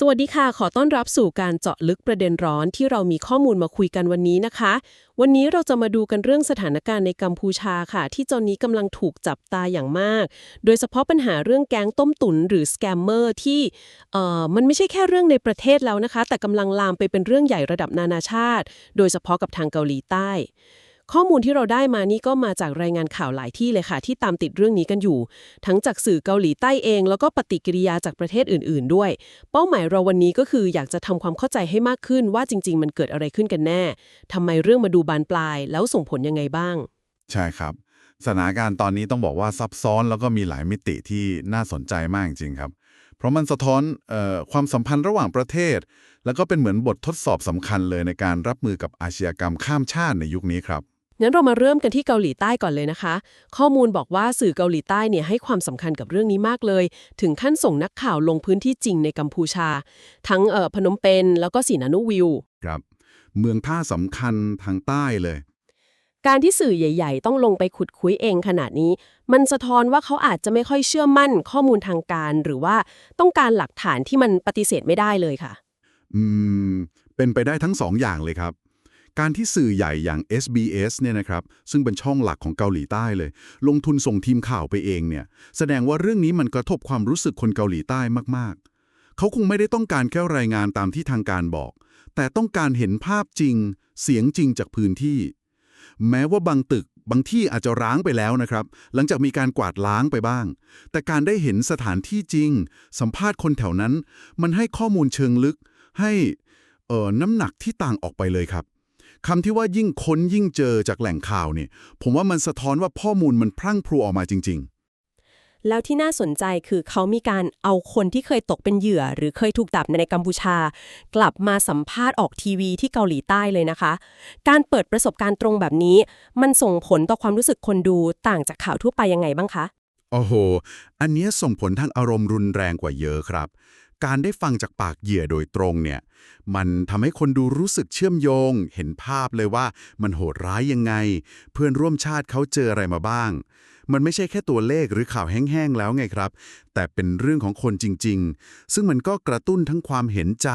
สวัสดีค่ะ ขอต้อนรับสู่การเจาะลึกประเด็นร้อนที่เรามีข้อมูลมาคุยกันวันนี้นะคะ วันนี้เราจะมาดูกันเรื่องสถานการณ์ในกัมพูชาค่ะ ที่ตอนนี้กำลังถูกจับตาอย่างมาก โดยเฉพาะปัญหาเรื่องแก๊งต้มตุ๋นหรือสแกมเมอร์ที่เอ่อมันไม่ใช่แค่เรื่องในประเทศแล้วนะคะ แต่กำลังลามไปเป็นเรื่องใหญ่ระดับนานาชาติ โดยเฉพาะกับทางเกาหลีใต้ ข้อมูลที่เราได้มานี่ก็มาจากรายงานข่าวหลายที่เลยค่ะ ที่ตามติดเรื่องนี้กันอยู่ ทั้งจากสื่อเกาหลีใต้เอง แล้วก็ปฏิกิริยาจากประเทศอื่น ๆ ด้วย เป้าหมายเราวันนี้ก็คืออยากจะทำความเข้าใจให้มากขึ้นว่าจริง ๆ มันเกิดอะไรขึ้นกันแน่ทำไมเรื่องมาดูบานปลาย แล้วส่งผลยังไงบ้าง ใช่ครับสถานการณ์ตอนนี้ต้องบอกว่าซับซ้อนแล้วก็มีหลายมิติที่น่าสนใจมากจริงครับ เพราะมันสะท้อนออความสัมพันธ์ระหว่างประเทศ แล้วก็เป็นเหมือนบททดสอบสำคัญเลยในการรับมือกับอาชญากรรมข้ามชาติในยุคนี้ครับ งั้นเรามาเริ่มกันที่เกาหลีใต้ก่อนเลยนะคะ ข้อมูลบอกว่าสื่อเกาหลีใต้เนี่ยให้ความสำคัญกับเรื่องนี้มากเลย ถึงขั้นส่งนักข่าวลงพื้นที่จริงในกัมพูชา ทั้งเอ่อพนมเปญแล้วก็สีนานุวิวครับ เมืองท่าสำคัญทางใต้เลย การที่สื่อใหญ่ ๆ ต้องลงไปขุดคุยเองขนาดนี้ มันสะท้อนว่าเขาอาจจะไม่ค่อยเชื่อมั่นข้อมูลทางการ หรือว่าต้องการหลักฐานที่มันปฏิเสธไม่ได้เลยค่ะ อืม เป็นไปได้ทั้งสองอย่างเลยครับ การที่สื่อใหญ่อย่าง SBS เนี่ยนะครับซึ่งเป็นช่องหลักของเกาหลีใต้เลย ลงทุนส่งทีมข่าวไปเองเนี่ยแสดงว่าเรื่องนี้มันกระทบความรู้สึกคนเกาหลีใต้มากๆ เขาคงไม่ได้ต้องการแค่รายงานตามที่ทางการบอก แต่ต้องการเห็นภาพจริง เสียงจริงจากพื้นที่ แม้ว่าบางตึกบางที่อาจจะร้างไปแล้วนะครับ หลังจากมีการกวาดล้างไปบ้าง แต่การได้เห็นสถานที่จริง สัมภาษณ์คนแถวนั้น มันให้ข้อมูลเชิงลึก ให้เออน้ำหนักที่ต่างออกไปเลยครับ คำที่ว่ายิ่งค้นยิ่งเจอจากแหล่งข่าวเนี่ยผมว่ามันสะท้อนว่าข้อมูลมันพรั่งพรูออกมาจริงแล้วที่น่าสนใจคือเขามีการเอาคนที่เคยตกเป็นเหยื่อ หรือเคยถูกจับในกัมพูชา กลับมาสัมภาษณ์ออกทีวีที่เกาหลีใต้เลยนะคะ การเปิดประสบการณ์ตรงแบบนี้ มันส่งผลต่อความรู้สึกคนดูต่างจากข่าวทั่วไปยังไงบ้างคะๆโอ้โห อันเนี้ยส่งผลทางอารมณ์รุนแรงกว่าเยอะครับ การได้ฟังจากปากเหยื่อโดยตรงเนี่ย มันทำให้คนดูรู้สึกเชื่อมโยง เห็นภาพเลยว่ามันโหดร้ายยังไง เพื่อนร่วมชาติเขาเจออะไรมาบ้าง มันไม่ใช่แค่ตัวเลขหรือข่าวแห้งๆแล้วไงครับ แต่เป็นเรื่องของคนจริง ๆ ซึ่งมันก็กระตุ้นทั้งความเห็นใจ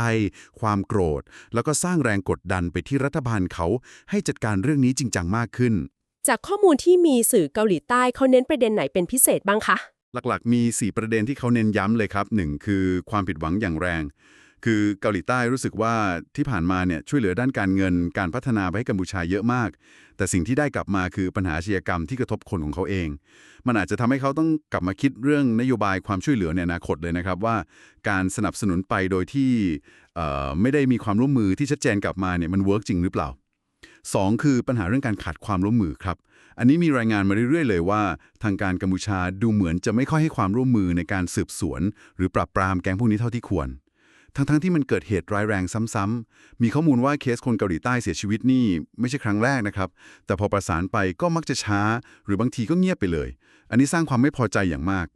ความโกรธ แล้วก็สร้างแรงกดดันไปที่รัฐบาลเขา ให้จัดการเรื่องนี้จริงจังมากขึ้น จากข้อมูลที่มีสื่อเกาหลีใต้เขาเน้นประเด็นไหนเป็นพิเศษบ้างคะ หลักๆ มี 4 ประเด็นที่เขาเน้นย้ำเลยครับ 1 คือความผิดหวังอย่างแรง คือเกาหลีใต้รู้สึกว่าที่ผ่านมาเนี่ยช่วยเหลือด้านการเงินการพัฒนาไปให้กัมพูชาเยอะมาก แต่สิ่งที่ได้กลับมาคือปัญหาอาชญากรรมที่กระทบคนของเขาเอง มันอาจจะทำให้เขาต้องกลับมาคิดเรื่องนโยบายความช่วยเหลือในอนาคตเลยนะครับว่า การสนับสนุนไปโดยที่ไม่ได้มีความร่วมมือที่ชัดเจนกลับมาเนี่ยมันเวิร์กจริงหรือเปล่าสองคือปัญหาเรื่องการขาดความร่วมมือครับ อันนี้มีรายงานมาเรื่อยๆ เลยว่า ทางการกัมพูชาดูเหมือนจะไม่ค่อยให้ความร่วมมือในการสืบสวน หรือปราบปรามแก๊งพวกนี้เท่าที่ควร ทั้งๆที่มันเกิดเหตุร้ายแรงซ้ำๆ มีข้อมูลว่าเคสคนเกาหลีใต้เสียชีวิตนี่ไม่ใช่ครั้งแรกนะครับ แต่พอประสานไปก็มักจะช้า หรือบางทีก็เงียบไปเลย อันนี้สร้างความไม่พอใจอย่างมาก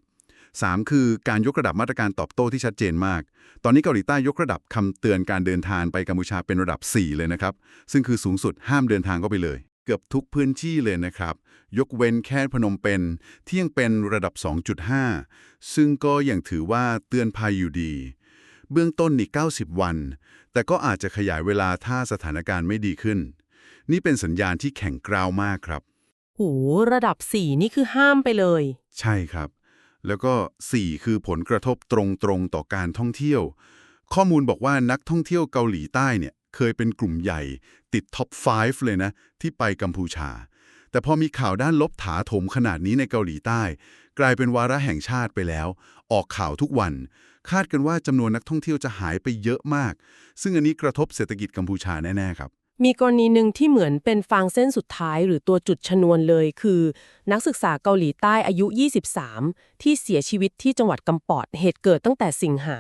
3 คือการยกระดับมาตรการตอบโต้ที่ชัดเจนมาก ตอนนี้เกาหลีใต้ยกระดับคำเตือนการเดินทางไปกัมพูชาเป็นระดับ 4 เลยนะครับ ซึ่งคือสูงสุดห้ามเดินทางเข้าไปเลย เกือบทุกพื้นที่เลยนะครับ ยกเว้นแค่พนมเปญที่ยังเป็นระดับ 2.5 ซึ่งก็ยังถือว่าเตือนภัยอยู่ดี เบื้องต้นนี่90 วัน แต่ก็อาจจะขยายเวลาถ้าสถานการณ์ไม่ดีขึ้น นี่เป็นสัญญาณที่แข็งกร้าวมากครับ โห ระดับ 4 นี่คือห้ามไปเลย ใช่ครับ แล้วก็ 4 คือผลกระทบตรงๆต่อการท่องเที่ยว ข้อมูลบอกว่านักท่องเที่ยวเกาหลีใต้เนี่ย เคยเป็นกลุ่มใหญ่ ติดท็อป 5 เลยนะ ที่ไปกัมพูชา แต่พอมีข่าวด้านลบถาโถมขนาดนี้ในเกาหลีใต้ กลายเป็นวาระแห่งชาติไปแล้ว ออกข่าวทุกวัน คาดกันว่าจำนวนนักท่องเที่ยวจะหายไปเยอะมาก ซึ่งอันนี้กระทบเศรษฐกิจกัมพูชาแน่ๆครับมีกรณีหนึ่งที่เหมือนเป็นฟางเส้นสุดท้ายหรือตัวจุดชนวนเลยคือ นักศึกษาเกาหลีใต้อายุ 23 ที่เสียชีวิตที่จังหวัดกำปอดเหตุเกิดตั้งแต่สิงหา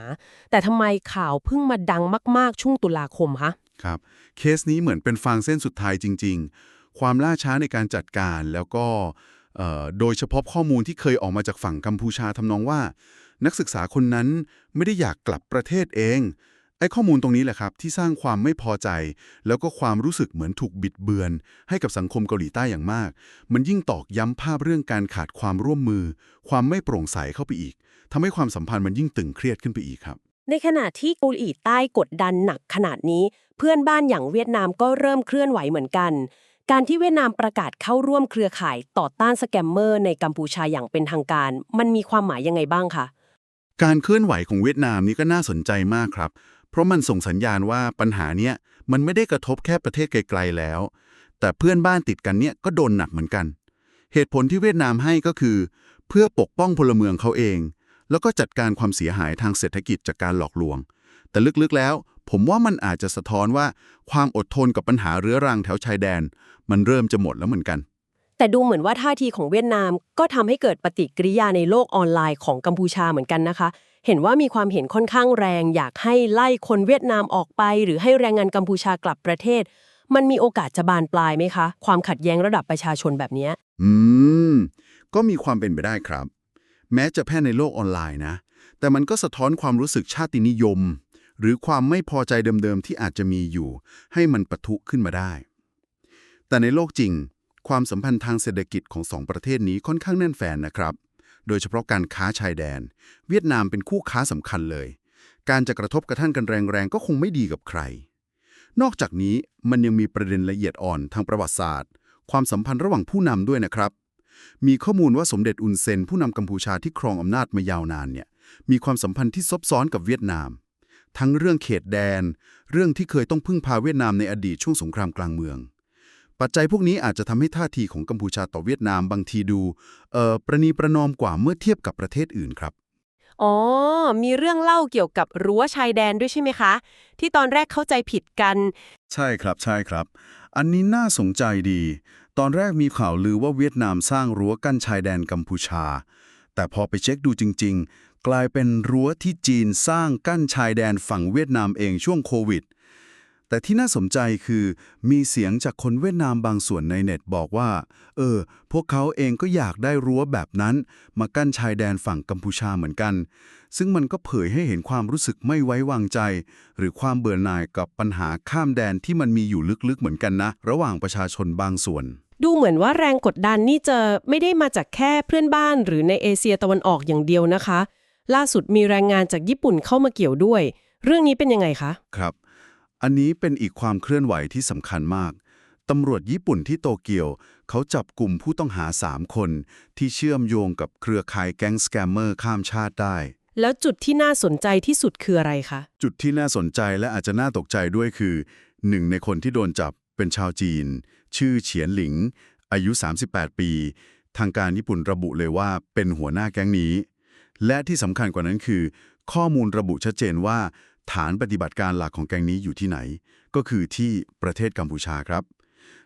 แต่ทำไมข่าวเพิ่งมาดังมาก ๆ ช่วงตุลาคมคะ ครับ เคสนี้เหมือนเป็นฟางเส้นสุดท้ายจริง ๆ ความล่าช้าในการจัดการแล้วก็โดยเฉพาะข้อมูลที่เคยออกมาจากฝั่งกัมพูชาทำนองว่า นักศึกษาคนนั้นไม่ได้อยากกลับประเทศเอง ไอ้ข้อมูลตรงนี้แหละครับ ที่สร้างความไม่พอใจ แล้วก็ความรู้สึกเหมือนถูกบิดเบือน ให้กับสังคมเกาหลีใต้อย่างมาก มันยิ่งตอกย้ำภาพเรื่องการขาดความร่วมมือ ความไม่โปร่งใสเข้าไปอีกทำให้ความสัมพันธ์มันยิ่งตึงเครียดขึ้นไปอีกครับ ในขณะที่เกาหลีใต้กดดันหนักขนาดนี้ เพื่อนบ้านอย่างเวียดนามก็เริ่มเคลื่อนไหวเหมือนกัน การที่เวียดนามประกาศเข้าร่วมเครือข่ายต่อต้านสแกมเมอร์ในกัมพูชาอย่างเป็นทางการ มันมีความหมายยังไงบ้างคะการเคลื่อนไหวของเวียดนามนี่ก็น่าสนใจมากครับ เพราะมันส่งสัญญาณว่าปัญหาเนี้ยมันไม่ได้กระทบแค่ประเทศไกลๆแล้ว แต่เพื่อนบ้านติดกันเนี่ยก็โดนหนักเหมือนกัน เหตุผลที่เวียดนามให้ก็คือ เพื่อปกป้องพลเมืองเขาเอง แล้วก็จัดการความเสียหายทางเศรษฐกิจจากการหลอกลวง แต่ลึกๆแล้ว ผมว่ามันอาจจะสะท้อนว่าความอดทนกับปัญหาเรื้อรังแถวชายแดน มันเริ่มจะหมดแล้วเหมือนกัน แต่ดูเหมือนว่าท่าทีของเวียดนามก็ทำให้เกิดปฏิกิริยาในโลกออนไลน์ของกัมพูชาเหมือนกันนะคะ เห็นว่ามีความเห็นค่อนข้างแรง อยากให้ไล่คนเวียดนามออกไป หรือให้แรงงานกัมพูชากลับประเทศ มันมีโอกาสจะบานปลายไหมคะ ความขัดแย้งระดับประชาชนแบบเนี้ยอืมก็มีความเป็นไปได้ครับ แม้จะแพร่ในโลกออนไลน์นะ แต่มันก็สะท้อนความรู้สึกชาตินิยม หรือความไม่พอใจเดิมๆที่อาจจะมีอยู่ ให้มันปะทุขึ้นมาได้ แต่ในโลกจริง ความสัมพันธ์ทางเศรษฐกิจของสองประเทศนี้ค่อนข้างแน่นแฟนนะครับ โดยเฉพาะการค้าชายแดน เวียดนามเป็นคู่ค้าสำคัญเลย การจะกระทบกระทั่งกันแรงๆก็คงไม่ดีกับใคร นอกจากนี้มันยังมีประเด็นละเอียดอ่อนทางประวัติศาสตร์ ความสัมพันธ์ระหว่างผู้นำด้วยนะครับ มีข้อมูลว่าสมเด็จอุนเซนผู้นำกัมพูชาที่ครองอำนาจมายาวนานเนี่ยมีความสัมพันธ์ที่ซับซ้อนกับเวียดนาม ทั้งเรื่องเขตแดน เรื่องที่เคยต้องพึ่งพาเวียดนามในอดีตช่วงสงครามกลางเมือง ปัจจัยพวกนี้อาจจะทำให้ท่าทีของกัมพูชาต่อเวียดนามบางทีดูเอ่อประนีประนอมกว่าเมื่อเทียบกับประเทศอื่นครับอ๋อ มีเรื่องเล่าเกี่ยวกับรั้วชายแดนด้วยใช่ไหมคะ ที่ตอนแรกเข้าใจผิดกัน ใช่ครับใช่ครับ อันนี้น่าสนใจดี ตอนแรกมีข่าวลือว่าเวียดนามสร้างรั้วกั้นชายแดนกัมพูชา แต่พอไปเช็คดูจริง ๆ กลายเป็นรั้วที่จีนสร้างกั้นชายแดนฝั่งเวียดนามเองช่วงโควิด แต่ที่น่าสนใจคือ มีเสียงจากคนเวียดนามบางส่วนในเน็ตบอกว่า เออ พวกเขาเองก็อยากได้รั้วแบบนั้น มากั้นชายแดนฝั่งกัมพูชาเหมือนกัน ซึ่งมันก็เผยให้เห็นความรู้สึกไม่ไว้วางใจ หรือความเบื่อหน่ายกับปัญหาข้ามแดนที่มันมีอยู่ลึกๆเหมือนกันนะ ระหว่างประชาชนบางส่วน ดูเหมือนว่าแรงกดดันนี่จะไม่ได้มาจากแค่เพื่อนบ้านหรือในเอเชียตะวันออกอย่างเดียวนะคะ ล่าสุดมีแรงงานจากญี่ปุ่นเข้ามาเกี่ยวด้วย เรื่องนี้เป็นยังไงคะ ครับ อันนี้เป็นอีกความเคลื่อนไหวที่สำคัญมากตำรวจญี่ปุ่นที่โตเกียว เขาจับกลุ่มผู้ต้องหา 3 คน ที่เชื่อมโยงกับเครือข่ายแก๊งสแกมเมอร์ข้ามชาติได้ แล้วจุดที่น่าสนใจที่สุดคืออะไรคะ จุดที่น่าสนใจและอาจจะน่าตกใจด้วยคือหนึ่งในคนที่โดนจับ เป็นชาวจีน ชื่อเฉียนหลิง อายุ 38 ปี ทางการญี่ปุ่นระบุเลยว่าเป็นหัวหน้าแก๊งนี้ และที่สำคัญกว่านั้นคือ ข้อมูลระบุชัดเจนว่า ฐานปฏิบัติการหลักของแก๊งนี้อยู่ที่ไหน ก็คือที่ประเทศกัมพูชาครับ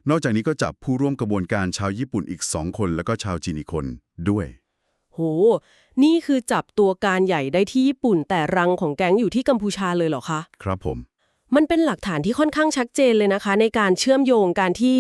นอกจากนี้ก็จับผู้ร่วมกระบวนการชาวญี่ปุ่นอีก2คน แล้วก็ชาวจีนอีกคนด้วยโห นี่คือจับตัวการใหญ่ได้ที่ญี่ปุ่นแต่รังของแก๊งอยู่ที่กัมพูชาเลยเหรอคะ ครับผม มันเป็นหลักฐานที่ค่อนข้างชัดเจนเลยนะคะ ในการเชื่อมโยงการที่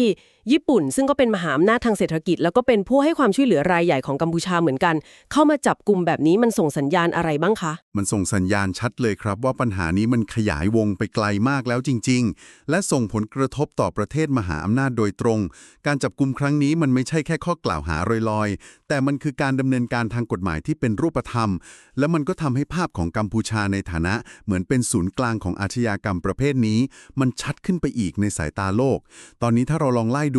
ญี่ปุ่นซึ่งก็เป็นมหาอำนาจทางเศรษฐกิจ แล้วก็เป็นผู้ให้ความช่วยเหลือรายใหญ่ของกัมพูชาเหมือนกัน เข้ามาจับกลุ่มแบบนี้มันส่งสัญญาณอะไรบ้างคะ มันส่งสัญญาณชัดเลยครับ ว่าปัญหานี้มันขยายวงไปไกลมากแล้วจริง ๆ และส่งผลกระทบต่อประเทศมหาอำนาจโดยตรง การจับกลุ่มครั้งนี้มันไม่ใช่แค่ข้อกล่าวหาลอยๆ แต่มันคือการดำเนินการทางกฎหมายที่เป็นรูปธรรม และมันก็ทำให้ภาพของกัมพูชาในฐานะ เหมือนเป็นศูนย์กลางของอาชญากรรมประเภทนี้ มันชัดขึ้นไปอีกในสายตาโลก ตอนนี้ถ้าเราลองไล่ดู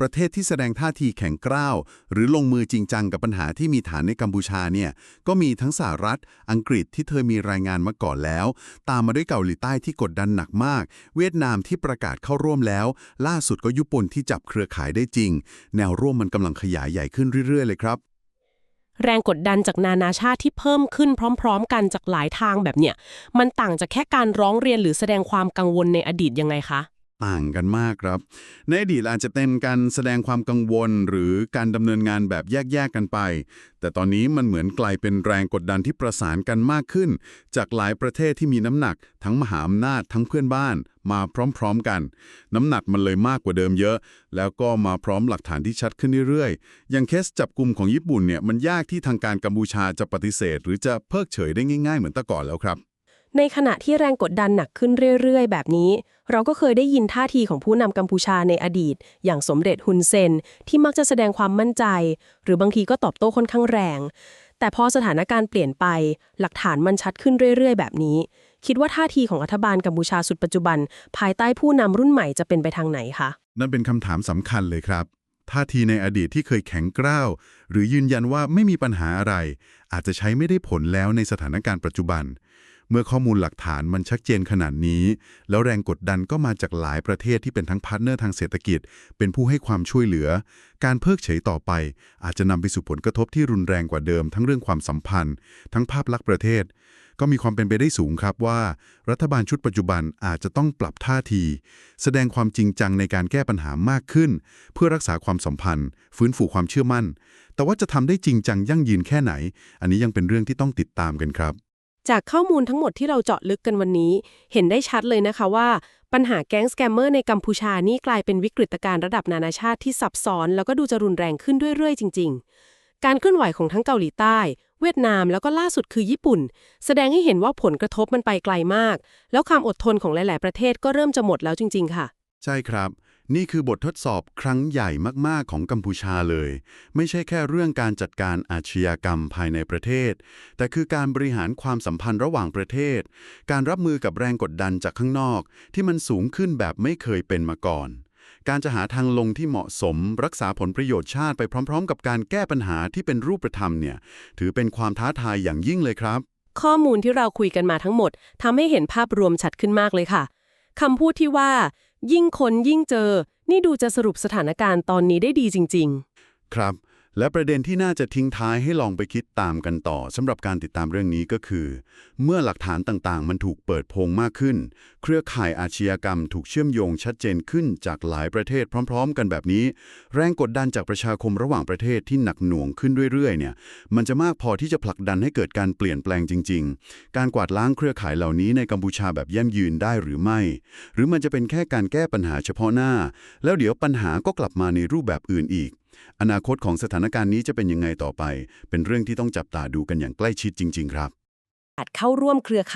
ประเทศที่แสดงท่าทีแข็งกร้าว หรือลงมือจริงจังกับปัญหาที่มีฐานในกัมพูชาเนี่ยก็มีทั้งสหรัฐ อังกฤษที่เธอมีรายงานมาก่อนแล้ว ตามมาด้วยเกาหลีใต้ที่กดดันหนักมาก เวียดนามที่ประกาศเข้าร่วมแล้ว ล่าสุดก็ญี่ปุ่นที่จับเครือข่ายได้จริง แนวร่วมมันกำลังขยายใหญ่ขึ้นเรื่อยๆ เลยครับแรงกดดันจากนานาชาติที่เพิ่มขึ้นพร้อม ๆ กันจากหลายทางแบบเนี้ยมันต่างจากแค่การร้องเรียนหรือแสดงความกังวลในอดีตยังไงคะ ต่างกันมากครับ ในอดีตอาจจะเป็นการแสดงความกังวลหรือการดำเนินงานแบบแยกๆกันไป แต่ตอนนี้มันเหมือนกลายเป็นแรงกดดันที่ประสานกันมากขึ้น จากหลายประเทศที่มีน้ำหนัก ทั้งมหาอำนาจทั้งเพื่อนบ้าน มาพร้อมๆกัน น้ำหนักมันเลยมากกว่าเดิมเยอะ แล้วก็มาพร้อมหลักฐานที่ชัดขึ้นเรื่อยๆ อย่างเคสจับกลุ่มของญี่ปุ่นเนี่ยมันยากที่ทางการกัมพูชาจะปฏิเสธ หรือจะเพิกเฉยได้ง่าย ๆ เหมือนแต่ก่อนแล้วครับ ในขณะที่แรงกดดันหนักขึ้นเรื่อยๆ แบบนี้ เราก็เคยได้ยินท่าทีของผู้นำกัมพูชาในอดีต อย่างสมเด็จฮุนเซน ที่มักจะแสดงความมั่นใจ หรือบางทีก็ตอบโต้ค่อนข้างแรง แต่พอสถานการณ์เปลี่ยนไป หลักฐานมันชัดขึ้นเรื่อยๆ แบบนี้ คิดว่าท่าทีของรัฐบาลกัมพูชาสุดปัจจุบัน ภายใต้ผู้นำรุ่นใหม่จะเป็นไปทางไหนคะ นั่นเป็นคำถามสำคัญเลยครับท่าทีในอดีตที่เคยแข็งกร้าว หรือยืนยันว่าไม่มีปัญหาอะไร อาจจะใช้ไม่ได้ผลแล้วในสถานการณ์ปัจจุบัน เมื่อข้อมูลหลักฐานมันชัดเจนขนาดนี้ แล้วแรงกดดันก็มาจากหลายประเทศที่เป็นทั้งพาร์ทเนอร์ทางเศรษฐกิจ เป็นผู้ให้ความช่วยเหลือ การเพิกเฉยต่อไป อาจจะนำไปสู่ผลกระทบที่รุนแรงกว่าเดิม ทั้งเรื่องความสัมพันธ์ ทั้งภาพลักษณ์ประเทศ ก็มีความเป็นไปได้สูงครับว่า รัฐบาลชุดปัจจุบันอาจจะต้องปรับท่าที แสดงความจริงจังในการแก้ปัญหามากขึ้น เพื่อรักษาความสัมพันธ์ ฟื้นฟูความเชื่อมั่น แต่ว่าจะทำได้จริงจังยั่งยืนแค่ไหน อันนี้ยังเป็นเรื่องที่ต้องติดตามกันครับ จากข้อมูลทั้งหมดที่เราเจาะลึกกันวันนี้ เห็นได้ชัดเลยนะคะว่า ปัญหาแก๊งสแกมเมอร์ในกัมพูชานี่กลายเป็นวิกฤตการณ์ระดับนานาชาติที่ซับซ้อน แล้วก็ดูจะรุนแรงขึ้นเรื่อยๆ จริง ๆ การเคลื่อนไหวของทั้งเกาหลีใต้ เวียดนามแล้วก็ล่าสุดคือญี่ปุ่น แสดงให้เห็นว่าผลกระทบมันไปไกลมาก แล้วความอดทนของหลาย ๆ ประเทศก็เริ่มจะหมดแล้วจริง ๆ ค่ะ ใช่ครับ นี่คือบททดสอบครั้งใหญ่มาก ๆ ของกัมพูชาเลย ไม่ใช่แค่เรื่องการจัดการอาชญากรรมภายในประเทศ แต่คือการบริหารความสัมพันธ์ระหว่างประเทศ การรับมือกับแรงกดดันจากข้างนอก ที่มันสูงขึ้นแบบไม่เคยเป็นมาก่อน การจะหาทางลงที่เหมาะสม รักษาผลประโยชน์ชาติไปพร้อม ๆ กับการแก้ปัญหาที่เป็นรูปธรรมเนี่ย ถือเป็นความท้าทายอย่างยิ่งเลยครับ ข้อมูลที่เราคุยกันมาทั้งหมดทำให้เห็นภาพรวมชัดขึ้นมากเลยค่ะคำพูดที่ว่า ยิ่งคนยิ่งเจอ นี่ดูจะสรุปสถานการณ์ตอนนี้ได้ดีจริง ๆ ครับ และประเด็นที่น่าจะทิ้งท้ายให้ลองไปคิดตามกันต่อสำหรับการติดตามเรื่องนี้ก็คือ เมื่อหลักฐานต่างๆ มันถูกเปิดโพงมากขึ้น เครือข่ายอาชญากรรมถูกเชื่อมโยงชัดเจนขึ้นจากหลายประเทศพร้อม ๆ กันแบบนี้ แรงกดดันจากประชาคมระหว่างประเทศที่หนักหน่วงขึ้นเรื่อยๆเนี่ยมันจะมากพอที่จะผลักดันให้เกิดการเปลี่ยนแปลงจริง ๆ การกวาดล้างเครือข่ายเหล่านี้ในกัมพูชาแบบยั่งยืนได้หรือไม่ หรือมันจะเป็นแค่การแก้ปัญหาเฉพาะหน้า แล้วเดี๋ยวปัญหาก็กลับมาในรูปแบบอื่นอีก อนาคตของสถานการณ์นี้จะเป็นยังไงต่อไป เป็นเรื่องที่ต้องจับตาดูกันอย่างใกล้ชิดจริง ๆ ครับ อาจเข้าร่วมเครือข่าย